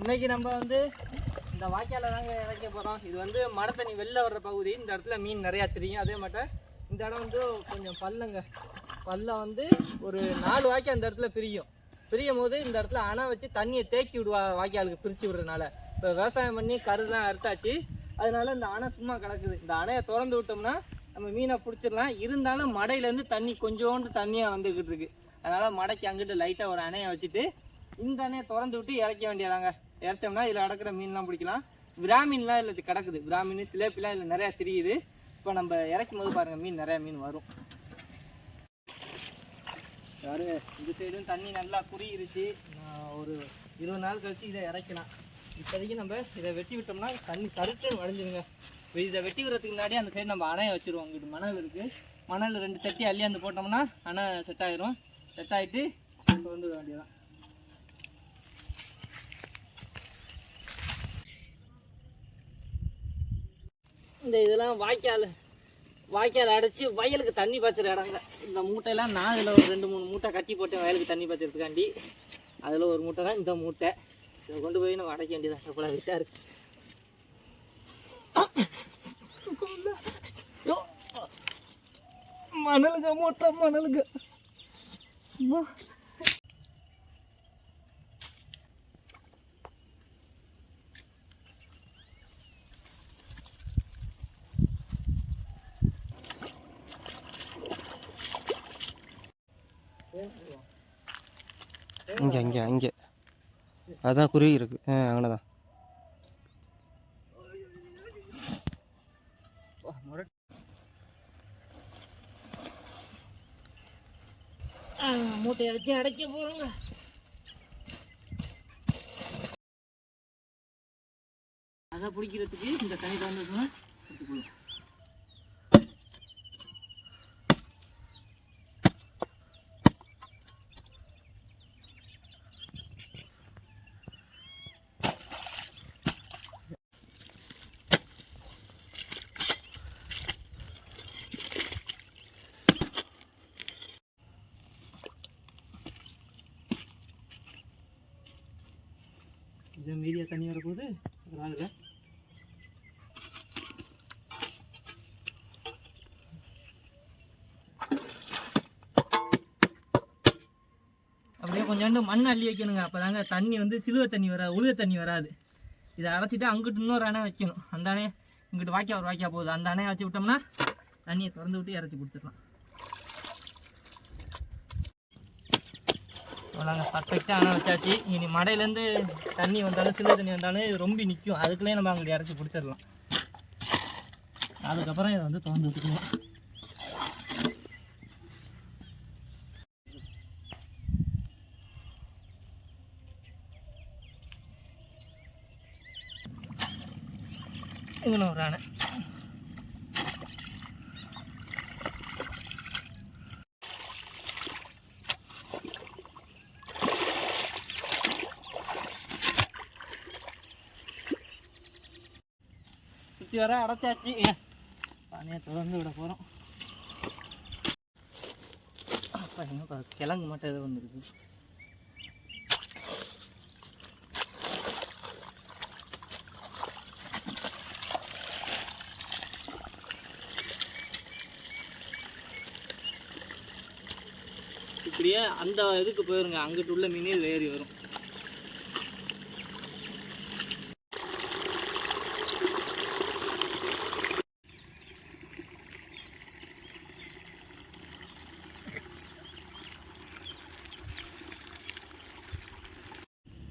இன்னைக்கு நம்ம வந்து இந்த வாய்க்கால தாங்க இறக்க போகிறோம் இது வந்து மடத்தண்ணி தண்ணி வெளில வர்ற பகுதி. இந்த இடத்துல மீன் நிறையா தெரியும். அதே மாட்டேன் இந்த இடம் வந்து கொஞ்சம் பல்லுங்க. பள்ளம் வந்து ஒரு நாலு வாய்க்கால் அந்த இடத்துல பிரியும். பிரியும் போது இந்த இடத்துல அணை வச்சு தண்ணியை தேக்கி விடுவா வாய்க்காலுக்கு பிரித்து விடுறதுனால. இப்போ விவசாயம் பண்ணி கருலாம் அறுத்தாச்சு. அதனால இந்த அணை சும்மா கிடக்குது. இந்த அணையை திறந்து விட்டோம்னா நம்ம மீனை பிடிச்சிடலாம். இருந்தாலும் மடையிலேருந்து தண்ணி கொஞ்சோண்டு தண்ணியாக வந்துக்கிட்டு இருக்கு. அதனால் மடைக்கு அங்கிட்டு லைட்டாக ஒரு அணையை வச்சுட்டு இந்த அணையை திறந்து விட்டு இறக்க வேண்டியதாங்க. இறைச்சோம்னா இதில் அடக்கிற மீன்லாம் பிடிக்கலாம். பிராமின்லாம் இல்லை கிடக்குது. பிராமின் சிலேப்பிலாம் இதில் நிறையா தெரியுது. இப்போ நம்ம இறக்கும் போது பாருங்கள் மீன் நிறையா மீன் வரும். யாரு? இந்த சைடும் தண்ணி நல்லா குறியிருச்சு ஒரு இருபது நாள் கழித்து இதை இறக்கலாம். இப்போதைக்கு நம்ம இதை வெட்டி விட்டோம்னா தண்ணி கருத்துன்னு வளைஞ்சிருங்க. இப்போ இதை வெட்டி விடுறதுக்கு முன்னாடி அந்த சைடு நம்ம அணையை வச்சுருவோம். இங்கிட்டு மணல் இருக்குது மணல் ரெண்டு தட்டி அள்ளி அந்த போட்டோம்னா அணை செட் ஆயிரும். செட் ஆகிட்டு கொண்டு வந்து வேண்டியதான் இந்த இதெல்லாம் வாய்க்கால் வாய்க்கால் அடைச்சி வயலுக்கு தண்ணி பாய்ச்சுற இடங்க. இந்த மூட்டையெல்லாம் நான் இதில் ஒரு ரெண்டு மூணு மூட்டை கட்டி போட்டேன் வயலுக்கு தண்ணி பாய்ச்சறதுக்காண்டி. அதில் ஒரு மூட்டை தான் இந்த மூட்டை. இதை கொண்டு போய் நம்ம அடைக்க வேண்டியதாக எவ்வளோ விட்டா இருக்கு. மணலுங்க மூட்டை மணலுங்க அம்மா. இங்கே இங்கே இங்கே அதுதான் குருவி இருக்கு. ஆ அங்கே தான் ஆ, மூட்டையை வச்சு அடைக்க போகிறோங்க அதை பிடிக்கிறதுக்கு இந்த தண்ணி திறந்துச்சுன்னா இது மீதியா தண்ணி வரப்போகுது. அதில் அப்படியே கொஞ்சோண்டு மண் அள்ளி வைக்கணுங்க. அப்போதாங்க தண்ணி வந்து சிலுவை தண்ணி வராது உழுத தண்ணி வராது. இதை அடைச்சிட்டு அங்கிட்டு இன்னொரு அணை வைக்கணும். அந்த அணையை இங்கிட்டு வாய்க்கா ஒரு வாய்க்கா போகுது. அந்த அணையை வச்சு விட்டோம்னா தண்ணியை திறந்து விட்டு இறச்சி கொடுத்துடலாம். நாங்கள் பர்ஃபெக்டாக ஆனால் வச்சாச்சு. இனி மடையிலேருந்து தண்ணி வந்தாலும் சில தண்ணி வந்தாலும் இது ரொம்ப நிற்கும் அதுக்குள்ளேயே நம்ம அங்கிட்டு இறச்சி பிடிச்சிடலாம். அதுக்கப்புறம் இதை வந்து திறந்து விட்டுக்கலாம் இங்கே ஒரு அணை சுற்றி வர அடைச்சாச்சு. பானையை திறந்து விட போகிறோம் அப்பா கிழங்கு மட்டும் ஏதோ வந்துருக்கு இப்படியே அந்த இதுக்கு போயிருங்க. அங்கிட்டு உள்ள மீனே ஏறி வரும்.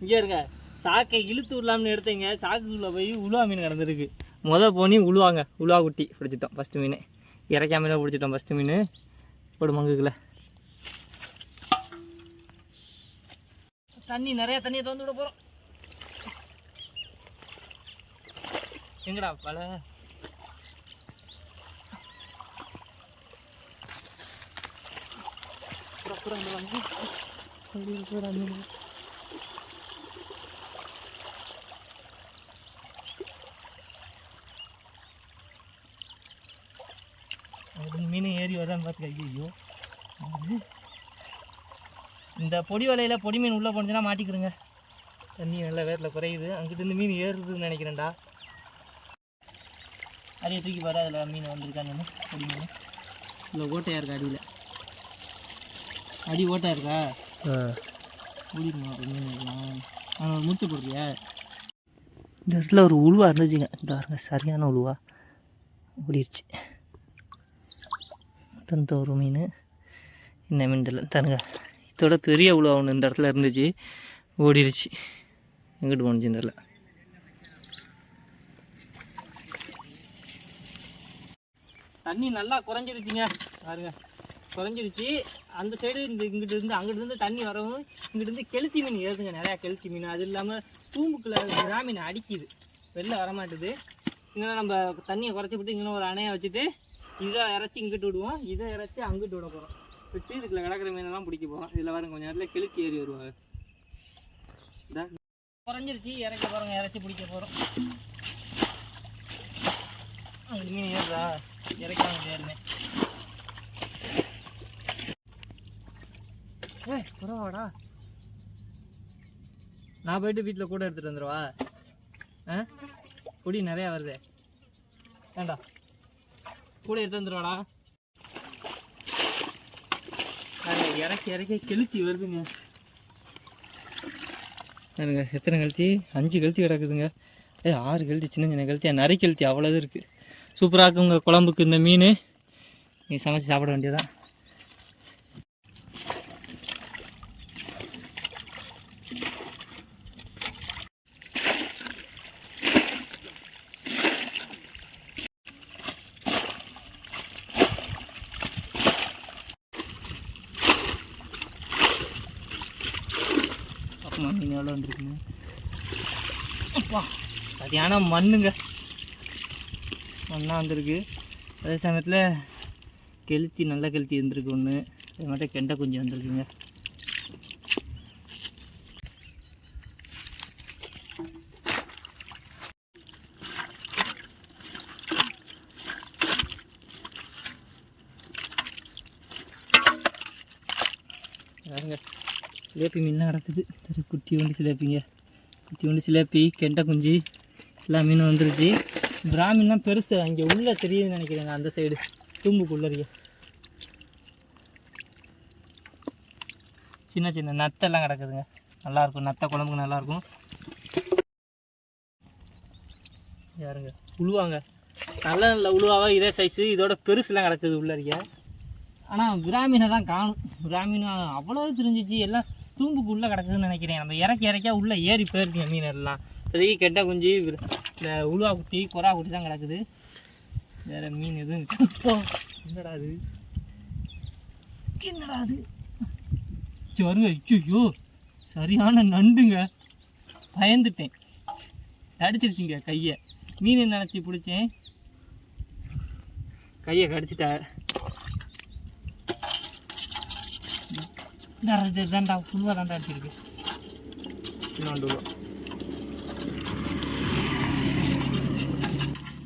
இங்கே இருங்க. சாக்கை இழுத்து விடலாம்னு எடுத்தீங்க. சாக்குக்குள்ளே போய் உழுவா மீன் கிடந்துருக்கு மொதல் போனி உழுவாங்க உழுவா குட்டி பிடிச்சிட்டோம். ஃபஸ்ட்டு மீன். இறக்கா பிடிச்சிட்டோம் ஃபஸ்ட்டு மீன். போடு மங்குக்குள்ள. தண்ணி நிறையா தண்ணியை திறந்து விட போகிறோம் எங்கடா பல? புறா புறா மீன். அது மீன் ஏறி வரான்னு பார்த்துக்க ஐயோ இந்த பொடி வலையில் பொடி மீன் உள்ளே போனுச்சுன்னா மாட்டிக்கிறோங்க தண்ணி நல்லா வேரில் குறையுது. அங்கிட்டு இருந்து மீன் ஏறுதுன்னு நினைக்கிறேன்டா. அதையை தூக்கி பாரு அதில் மீன் வந்திருக்கான்னு பொடி மீன். இல்லை ஓட்டையாக இருக்கா அடியில்? அடி ஓட்டையாக இருக்கா? ஓடிடுமா மீன் முடிச்சு போடுறியா? இந்த இடத்துல ஒரு உழுவா இருந்துச்சுங்க. இந்த பாருங்க சரியான உழுவா. ஓடிடுச்சு தந்தோறு மீன் என்ன மீன் தெரியல தருங்க. இதோட பெரிய உழவு ஒன்று இந்த இடத்துல இருந்துச்சு. ஓடிடுச்சு. எங்கிட்டு இந்த தெரில தண்ணி நல்லா குறைஞ்சிருச்சுங்க. பாருங்க. குறைஞ்சிருச்சு. அந்த சைடு இந்த இங்கிட்டு இருந்து அங்கிட்டு இருந்து தண்ணி வரவும் இங்கிட்டு இருந்து கெளுத்தி மீன் ஏறுதுங்க. நிறையா கெளுத்தி மீன். அது இல்லாமல் தூம்புக்குள்ள விரா மீன் அடிக்குது. வெளில வரமாட்டுது. இன்னும் நம்ம தண்ணியை குறைச்சி விட்டு இன்னும் ஒரு அணையை வச்சுட்டு இதை இறச்சி இங்கிட்டு விடுவோம். இதை இறச்சி அங்கிட்டு விட போகிறோம் விட்டு இதுக்குள்ள கிடக்கிற மீனெல்லாம் பிடிக்க போகிறோம் இதில் வர கொஞ்சம் நேரத்தில் கிழிச்சி ஏறி வருவாங்க. குறைஞ்சிருச்சு இறக்க போகிறோங்க இறச்சி பிடிக்க போகிறோம் அங்கே மீன் ஏறுதா இறக்காம ஏறுனே. ஏய் குறவாடா. நான் போயிட்டு வீட்டில் கூட எடுத்துகிட்டு வந்துடுவா? ஆ? பொடி நிறையா வருது. வேண்டாம் கூட எடுத்து வந்துடுவாடா இறக்கி இறக்கி கெளுத்தி வருதுங்க. எனக்கு எத்தனை கழுத்தி அஞ்சு கழுத்தி கிடக்குதுங்க. ஏ ஆறு கழுத்தி சின்ன சின்ன கழுத்தி நிறைய கழுத்தி அவ்வளோது இருக்குது சூப்பராக இருக்குங்க குழம்புக்கு இந்த மீன். நீ சமைச்சு சாப்பிட வேண்டியதான் அப்பமா எவ்வளோ வந்துருக்குங்க அப்பா சரியான மண்ணுங்க. மண்ணாக வந்திருக்கு. அதே சமயத்தில் கெளுத்தி நல்ல கெளுத்தி இருந்திருக்கு ஒன்று அது மட்டும் கெண்டை கொஞ்சம் வந்திருக்குங்க. பாருங்க சிலேப்பி மீன்லாம் கிடக்குது. சரி குட்டி ஒன்று சிலேப்பிங்க. குட்டி ஒன்று சிலேப்பி கெண்டை குஞ்சு எல்லா மீனும் வந்துருச்சு. பிராமின்லாம் பெருசு. அங்கே உள்ளே தெரியுதுன்னு நினைக்கிறேங்க அந்த சைடு தூம்புக்குள்ளறிய சின்ன சின்ன நத்தெல்லாம் கிடக்குதுங்க. நல்லாயிருக்கும். நத்தை குழம்புக்கு நல்லாயிருக்கும். யாருங்க? உழுவாங்க. நல்ல நல்ல உழுவாக இதே சைஸு இதோட பெருசுலாம் கிடக்குது உள்ளறிய ஆனால் பிராமினை தான் காணும். பிராமீனா அவ்வளோ தெரிஞ்சிச்சு. எல்லாம் தூம்புக்குள்ளே கிடக்குதுன்னு நினைக்கிறேன். நம்ம இறக்கி இறக்கியா உள்ளே ஏறி போயிருக்குங்க மீன் எல்லாம். இப்போதைக்கு கெட்ட குஞ்சு இந்த உழுவா குட்டி கொரா குட்டி தான் கிடக்குது. வேறு மீன் எதுவும் இப்போ என்னடா அது என்னடா அது வருங்க ஐயோ சரியான நண்டுங்க. பயந்துட்டேன். கடிச்சிருச்சுங்க கையை. மீன் நினச்சி பிடிச்சேன்? கையை கடிச்சிட்டா தண்டா ஃபுல்லாக தண்டா அடிச்சிருக்கு இன்னொன்று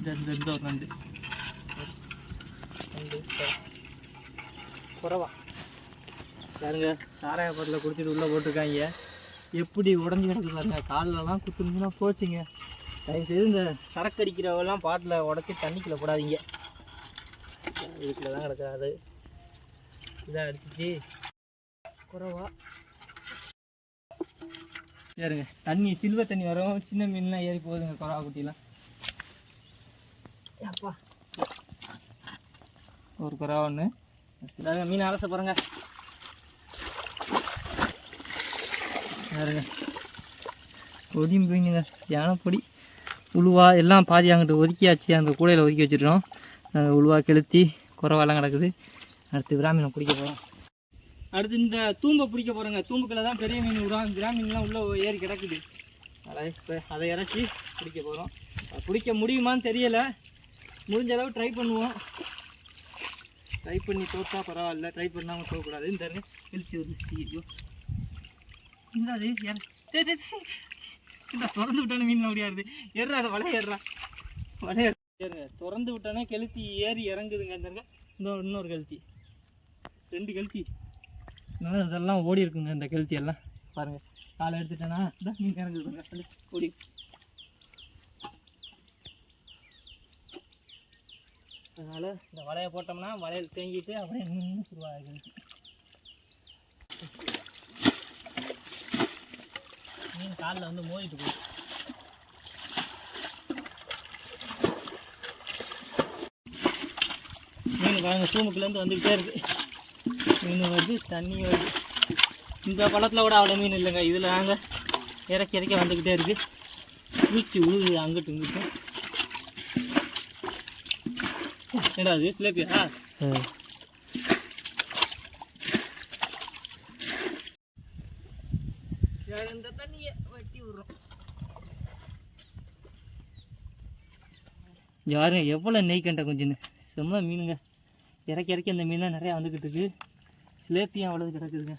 ரெண்டு இந்த குறவா பாருங்க சாராய பாட்டில் குடிச்சிட்டு உள்ளே போட்டிருக்காங்க எப்படி உடஞ்சி கிடக்கு பாருங்க காலிலலாம் குத்துனுச்சுன்னா போச்சுங்க தயவுசெய்து இந்த சரக்கு அடிக்கிறவெல்லாம் பாட்டில் உடச்சி தண்ணிக்குள்ளே போடாதீங்க வீட்டில் தான் கிடக்காது இதான் அடிச்சிச்சு குறவா. ஏறுங்க. தண்ணி சில்வர் தண்ணி வரும். சின்ன மீன்லாம் ஏறி போகுதுங்க குறவா குட்டிலாம். அப்பா ஒரு குறவா ஒன்று மீன் அலச போகிறேங்க யாருங்க பொடியும் போயிங்க யானை பொடி. உழுவா எல்லாம் பாதி அங்கிட்டு ஒதுக்கியாச்சு. அந்த கூடையில் ஒதுக்கி வச்சிருக்கோம் அந்த உழுவா கெளுத்தி குறவாலாம் கிடக்குது. அடுத்து விராமீனை பிடிக்க போகிறோம் அடுத்து இந்த தூம்பை பிடிக்க போகிறோங்க தூம்புக்குள்ள தான் பெரிய மீன் விடுவோம் விராமீன்லாம் உள்ளே ஏறி கிடக்குது. அதை இப்போ அதை இறச்சி பிடிக்க போகிறோம் பிடிக்க முடியுமான்னு தெரியலை. முடிஞ்ச அளவு ட்ரை பண்ணுவோம். ட்ரை பண்ணி தோற்றா பரவாயில்ல. ட்ரை பண்ணாமல் போகக்கூடாது. இந்த இருங்க வந்து ஐயோ இந்த அது ஏற- இந்த திறந்து விட்டானே மீன் முடியாது ஏறுறா அதை வலை ஏறுறா வலை ஏறுங்க திறந்து விட்டானே கெளுத்தி ஏறி இறங்குதுங்க இந்த இந்த இன்னொரு கெளுத்தி. ரெண்டு கெளுத்தி. அதனால இதெல்லாம் ஓடி இருக்குங்க இந்த கெளுத்தி எல்லாம். பாருங்கள் காலை எடுத்துட்டேன்னா இந்தா மீன் இறங்குதுங்க ஓடி. அதனால இந்த வலையை போட்டோம்னா வலையில் தேங்கிட்டு அப்படியே நின்று உருவாகுது. மீன் காலில் வந்து மோதிட்டு போகுது. மீன் பாருங்க தூமுக்குலேருந்து வந்துக்கிட்டே இருக்குது மீன் வருது தண்ணி வருது. இந்த குளத்துல கூட அவ்வளோ மீன் இல்லைங்க. இதில் நாங்கள் இறக்கி இறக்கி வந்துக்கிட்டே இருக்கு. பூச்சி உழுது அங்கிட்டு இங்கிட்டு. என்னடா அது சிலேப்பியா இந்த தண்ணியை வெட்டி விடுறோம். யாரும் எவ்வளோ நெய் கண்ட கொஞ்சம் செம்ம மீனுங்க. இறக்கி இறக்கி அந்த மீன்லாம் நிறையா வந்துக்கிட்டு இருக்கு. சிலேப்பியும் அவ்வளவு கிடக்குதுங்க.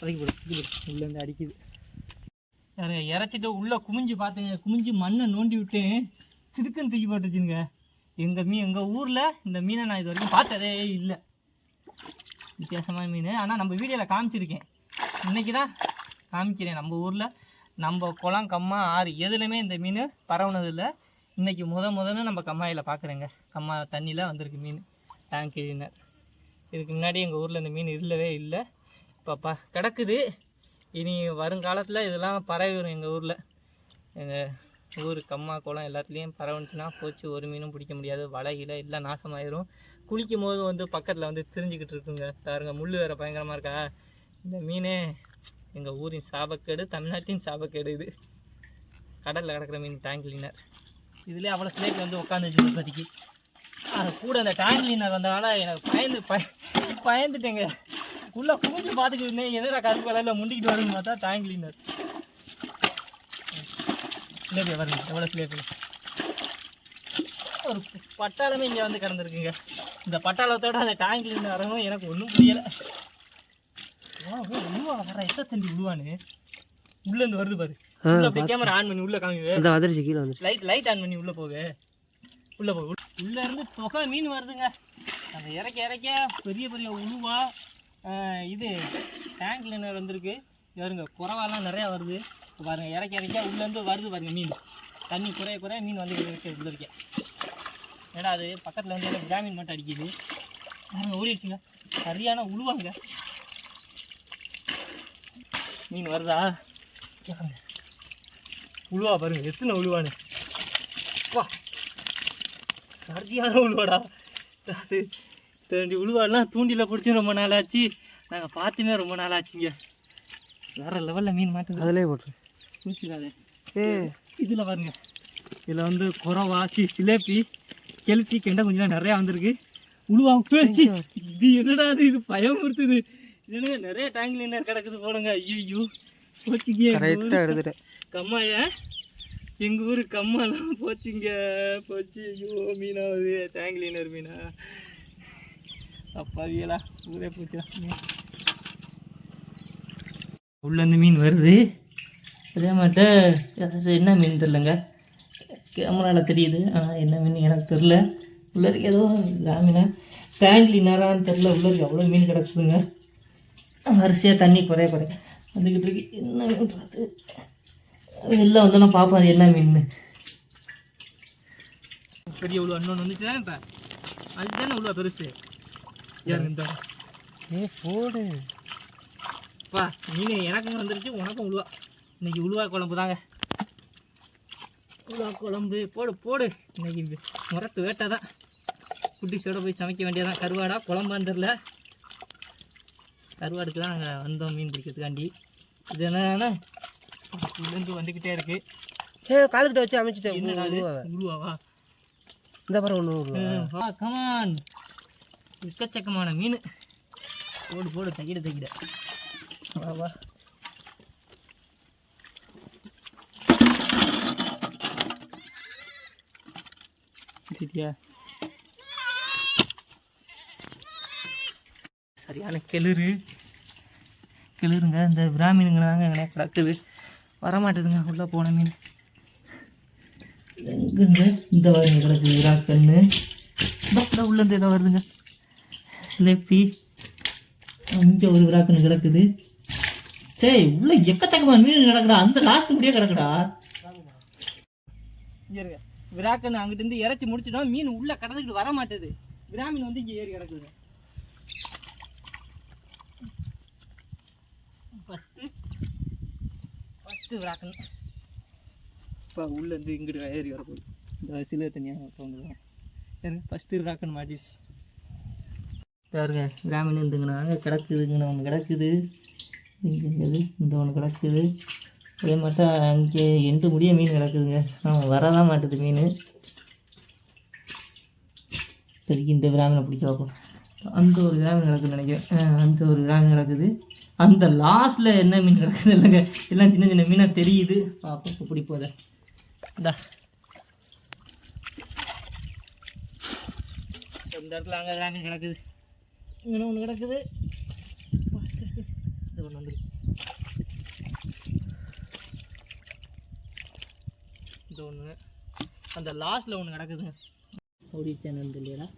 அதுக்கு போடு உள்ளேருந்து அடிக்குது. யாருங்க இறச்சிட்டு உள்ளே குமிஞ்சு பார்த்துங்க குமிஞ்சு மண்ணை நோண்டி விட்டு திருக்குன்னு தூக்கி போட்டுச்சுங்க எங்கள் மீன் எங்கள் ஊரில் இந்த மீனை நான் இது வரைக்கும் பார்த்ததே இல்லை. வித்தியாசமான மீன். ஆனால் நம்ம வீடியோவில் காமிச்சிருக்கேன். இன்றைக்கி தான் காமிக்கிறேன் நம்ம ஊரில். நம்ம குளம் கம்மா ஆறு எதுலையுமே இந்த மீன் பரவுனது இல்லை இன்னைக்கு முத முதன்னு நம்ம கம்மாயில் பார்க்குறேங்க கம்மா தண்ணியில் வந்திருக்கு மீன். டேங்க் கிளீனர் இதுக்கு முன்னாடி எங்கள் ஊரில் இந்த மீன் இல்லவே இல்லை. இப்போ ப கிடக்குது. இனி வருங்காலத்தில் இதெல்லாம் பறவை வரும் எங்கள் ஊரில். எங்கள் ஊர் கம்மா குளம் எல்லாத்துலேயும் பரவுனுச்சுன்னா போச்சு ஒரு மீனும் பிடிக்க முடியாது. வலையில் எல்லாம் நாசமாயிரும். குளிக்கும் போது வந்து பக்கத்தில் வந்து திரிஞ்சுக்கிட்டு இருக்குங்க. பாருங்க முள் வேறு பயங்கரமாக இருக்கா? இந்த மீனே எங்கள் ஊரின் சாபக்கேடு தமிழ்நாட்டின் சாபக்கேடு இது. கடலில் கிடக்கிற மீன். டேங்க் கிளீனர் இதுலேயே அவ்வளோ ஸ்லேக் வந்து உட்காந்துச்சு இப்போதைக்கு. அது கூட அந்த கிளீனர் வந்தனால எனக்கு பயந்து பய பயந்துட்டேங்க. உள்ளே குமிஞ்சு பார்த்துக்கிட்டு இருந்தேன். என்னடா கருப்பு கலரில் முண்டிக்கிட்டு வருதுன்னு பார்த்தா டேங்க் கிளீனர் ஸ்லேபியா வருங்க எவ்வளோ ஸ்லேபியா ஒரு பட்டாளமே இங்கே வந்து கிடந்திருக்குங்க. இந்த பட்டாளத்தோட அந்த டேங்க்லேருந்து வரவும் எனக்கு ஒன்றும் புரியலை. உழுவா வர எத்த தண்டி உழுவான்னு உள்ளேருந்து வருது பாரு. அப்படியே கேமரா ஆன் பண்ணி உள்ள வந்துருச்சு லைட் லைட் ஆன் பண்ணி உள்ள போவே உள்ள போய் உள்ள- இருந்து தொகை மீன் வருதுங்க. அந்த இறக்க இறக்க பெரிய பெரிய உழுவா இது டேங்க் கிளீனர் வந்திருக்கு? பாருங்க குறவாலாம் நிறையா வருது. பாருங்கள் பாருங்க இறக்க இறக்க உள்ள இருந்து வருது பாருங்க மீன். தண்ணி குறைய குறைய மீன் வந்து இருக்கு உள்ள இருக்க. ஏடா அது? பக்கத்தில் வந்து ஜாமீன் மட்டும் அடிக்குது. பாருங்க ஓடிடுச்சுங்க. சரியான உழுவாங்க. மீன் வருதா? உழுவா பாருங்க எத்தனை உழுவானு சரியான உழுவாடா. அது தேண்டி உழுவாடெல்லாம் தூண்டில பிடிச்சி ரொம்ப நாள் ஆச்சு நாங்கள் பார்த்துமே ரொம்ப நாள் ஆச்சுங்க வேற லெவலில் மீன் மாட்டுது. அதிலே போட்டுரு. பிடிச்சிடாது ஏ. இதில் பாருங்க. இதில் வந்து குறவா சி சிலேப்பி கெளுத்தி கெண்டை கொஞ்சம் நிறையா வந்திருக்கு. உழுவா போச்சு இது என்னடா இது? இது பயமுறுத்துது. என்னங்க நிறைய டேங்க் லைனர் கிடக்குது போடுங்க. ஐயோ போச்சுங்க. கரெக்டாக எடுத்துட்டேன். கம்மாயா? எங்கள் ஊர் கம்மாலாம் போச்சுங்க. போச்சு. ஐயோ மீனாவது டேங்க் லைனர் மீனா. அப்பாவியலா ஊரே போச்சுடா மீன். உள்ளேருந்து மீன் வருது. அதே மாட்ட என்ன மீன் தெரிலங்க கேமராவில் தெரியுது ஆனால் என்ன மீன் எனக்கு தெரில உள்ள இருக்க ஏதோ ராமினா டேங்க் லினரான்னு தெரில உள்ள இருக்க அவ்வளோ மீன் கிடக்குதுங்க. வரிசையாக தண்ணி குறைய குறைய. வந்துக்கிட்டு இருக்கு. என்ன மீன் பார்த்து? வெளில வந்தோன்னா பார்ப்போம் அது என்ன மீன் பெரிய உழுவா இன்னொன்று வந்துச்சு தானே இப்போ. அதுதானே உழுவா பெருசு. இந்த ஏ போடு. பா மீன் எனக்கும் வந்துருச்சு உனக்கும் உழுவா. இன்னைக்கு உழுவா குழம்பு தாங்க. உழுவா குழம்பு போடு போடு. இன்னைக்கு முரட்டு வேட்டை தான். குட்டிஸோட போய் சமைக்க வேண்டியதான் கருவாடா குழம்பான்னு தெரில கருவாடுக்கு தான் நாங்கள் வந்தோம் மீன் பிடிக்கிறதுக்காண்டி. இது என்னன்னா இதுலேருந்து வந்துக்கிட்டே இருக்கு. ஏ காலுக்கிட்ட வச்சு அமைச்சிட்டேன்? உழுவாவ. உழுவாவா இந்த பாரு ஒன்று வா கமான் எக்கச்சக்கமான மீன். போடு போடு தைக்கிட தைக்கிட வா வா. சரியா? சரியான கிளிறு கிளிருங்க இந்த பிராமீனுங்க தாங்க எங்கனே கிடக்குது வரமாட்டேதுங்க உள்ளே போன மீன். எங்குங்க இந்த வருங்க கிடக்கு விராக்கண்ணு உள்ளேருந்து ஏதோ வருதுங்க. சிலேப்பி இங்கே ஒரு விராக்கன் கிடக்குது. சரி உள்ள எக்கச்சக்கமான மீன் கிடக்குடா அந்த லாஸ்ட் முடியே கிடக்குடா. இங்க இருக்க விராக்கன் அங்கிட்டு இருந்து இறச்சி முடிச்சிட்டோம் மீன் உள்ள கடந்துக்கிட்டு வர மாட்டேது விராமீன் வந்து இங்கே ஏறி கிடக்குது ஃபஸ்ட்டு விளாக்கணும் இப்போ உள்ளேருந்து இங்கிட்டு ஏறி வரப்போகுது இந்த சிலுவை தனியாக தோணுதுதான் எனக்கு ஃபஸ்ட்டு விராக்கன் மாட்டிச்சு பாருங்க கிராமீன் இருந்துங்கண்ணா அங்கே கிடக்குதுங்கண்ணா ஒன்று கிடக்குது. இங்கே இருக்குது இந்த ஒன்று கிடக்குது. அதே மாதிரி அங்கே எண்டு முடிய மீன் கிடக்குதுங்க. அவன் வரதான் மாட்டுது மீன். இப்போதைக்கு இந்த கிராமினை பிடிக்க பார்ப்போம். அந்த ஒரு கிராமம் கிடக்குதுன்னு நினைக்கிறேன். அந்த ஒரு கிராமம் கிடக்குது. அந்த லாஸ்ட்டில் என்ன மீன் கிடக்குது இல்லைங்க? எல்லாம் சின்ன சின்ன மீனாக தெரியுது. பார்ப்போம் இப்போ பிடிப்போத இந்தா. இந்த இடத்துல அங்கே கிராமம் கிடக்குது. இங்கே ஒன்று கிடக்குது. இது ஒன்று வந்துருச்சு. இது ஒன்று அந்த லாஸ்ட்டில் ஒன்று கிடக்குதுங்க ஓடிச்சேன்னு இல்லையா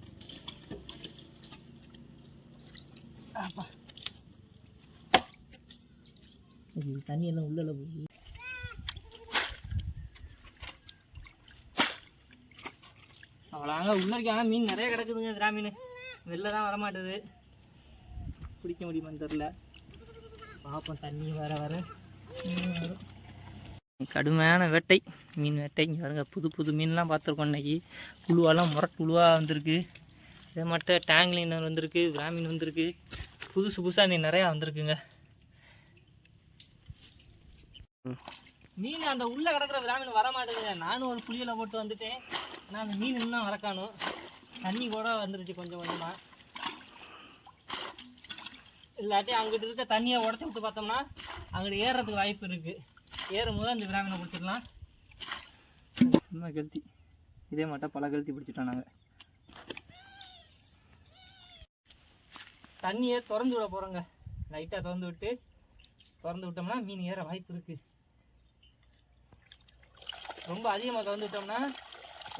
அப்பா போகுது. தண்ணி எல்லாம் போகுது. அவ்வளோங்க உள்ள இருக்காங்க மீன் நிறைய கிடக்குதுங்க திரா மீன் வெளில தான் வரமாட்டுது. பிடிக்க முடியுமான்னு தெரில பார்ப்போம் தண்ணி வர வர. கடுமையான வேட்டை. மீன் வேட்டை. இங்கே பாருங்க புது புது மீன்லாம் பார்த்துருக்கோம் இன்னைக்கு. புழுவாலாம் முரட்டு புழுவாக வந்திருக்கு. இதே மட்டும் டேங்க்லினர் வந்திருக்கு பிராமின் வந்திருக்கு. புதுசு புதுசாக நீ நிறையா வந்திருக்குங்க. மீன் அந்த உள்ள கிடக்குற பிராமின் வர மாட்டேங்குங்க நானும் ஒரு புளியில் போட்டு வந்துட்டேன். ஆனால் அந்த மீன் இன்னும் வரக்கானும் தண்ணி கூட வந்துருச்சு கொஞ்சம் கொஞ்சமாக இல்லாட்டி அங்கிட்டு இருக்க தண்ணியை உடச்சி விட்டு பார்த்தோம்னா அங்கிட்டு ஏறுறதுக்கு வாய்ப்பு இருக்குது ஏறும் போது அந்த விராமனை பிடிச்சிடலாம். சும்மா கழுத்தி இதே மாட்டோம் பல கழுத்தி பிடிச்சிட்டோம் நாங்கள் தண்ணியை திறந்து விட போகிறோங்க லைட்டாக திறந்து விட்டு திறந்து விட்டோம்னா மீன் ஏற வாய்ப்பு இருக்குது ரொம்ப அதிகமாக திறந்து விட்டோம்னா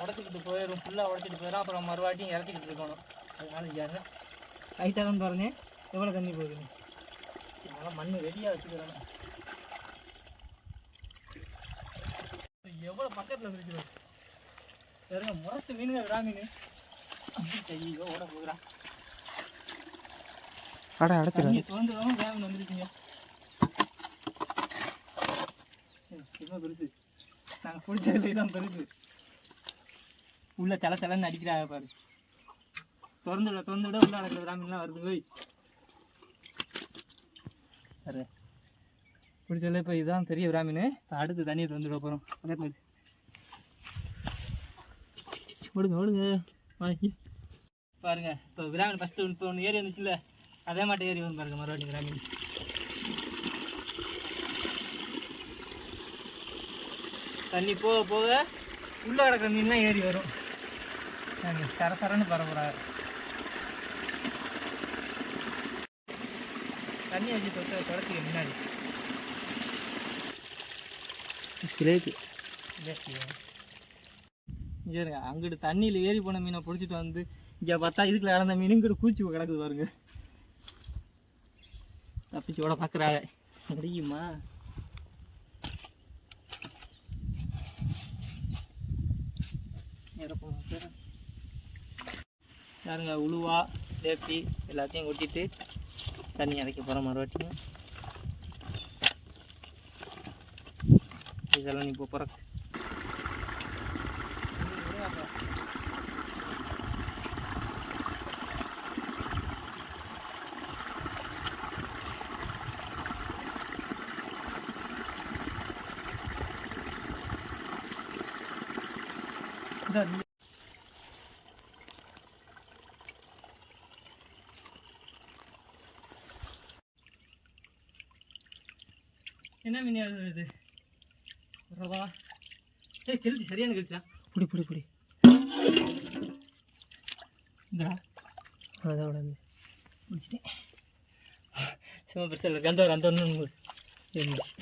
உடச்சிக்கிட்டு போயிடும் ஃபுல்லாக உடச்சிட்டு போயிடும் அப்புறம் மறுவாட்டியும் இறச்சிக்கிட்டு இருக்கணும். அதனால இங்கே லைட்டாக தான் பாருங்க. எவ்வளோ தண்ணி போகுதுங்க அதனால் மண் ரெடியாக வச்சுக்கிறேன். எவ்வளோ பக்கத்தில் இருக்குது பாருங்க முரட்டு மீனுங்க விடா மீன். ஐயோ ஓட போகிறா அட அடைச்சிடாது தண்ணி தோன்றதும் வேகம் வந்துருச்சுங்க. ரொம்ப பெருசு நாங்கள் பிடிச்சதுல தான் தருது உள்ளே தலை தலைன்னு அடிக்கிறாங்க பாரு. திறந்து விட திறந்து விட உள்ள நடக்கிற பிராமணிலாம் வருது போய். பாரு. பிடிச்சல இப்போ இதுதான் பெரிய பிராமின். இப்போ அடுத்து தண்ணியை திறந்து விட போகிறோம் மாதிரி. ஓடுங்க ஓடுங்க. வாங்கி பாருங்க இப்போ பிராமின் ஃபஸ்ட்டு இப்போ ஒன்று ஏறி வந்துச்சுல்ல. அதே மாட்டே ஏறி வந்து பாருங்கள் மறுபடியும் பிராமீன். தண்ணி போக போக உள்ளே கிடக்கிற மீன்லாம் ஏறி வரும். சர சரன்னு பரப்புறாங்க. தண்ணி வச்சு தொட்டு தொடச்சிக்க முன்னாடி. சிலேபி இங்கே இருங்க அங்கிட்டு தண்ணியில் ஏறி போன மீனை பிடிச்சிட்டு வந்து இங்கே பார்த்தா இதுக்குள்ள இறந்த மீன் இங்கிட்டு கூச்சி கிடக்குது பாருங்க. தப்பிச்சு ஓட பார்க்குறாங்க. முடியுமா? இறப்போம் யாருங்க உழுவா சேஃப்டி எல்லாத்தையும் கொட்டிட்டு தண்ணி இறக்க போகிறோம் மறுவாட்டியும். இதெல்லாம் நீ போகிற என்ன மீன் இது ரவா ஏய் கெளுத்தி சரியான கெளுத்திடா புடி புடி புடி இந்தடா அவ்வளோதான் அவ்வளோதான் முடிச்சிட்டேன் சும்மா பெருசாக இல்லை கந்தவர் அந்த ஒன்று இருந்துச்சு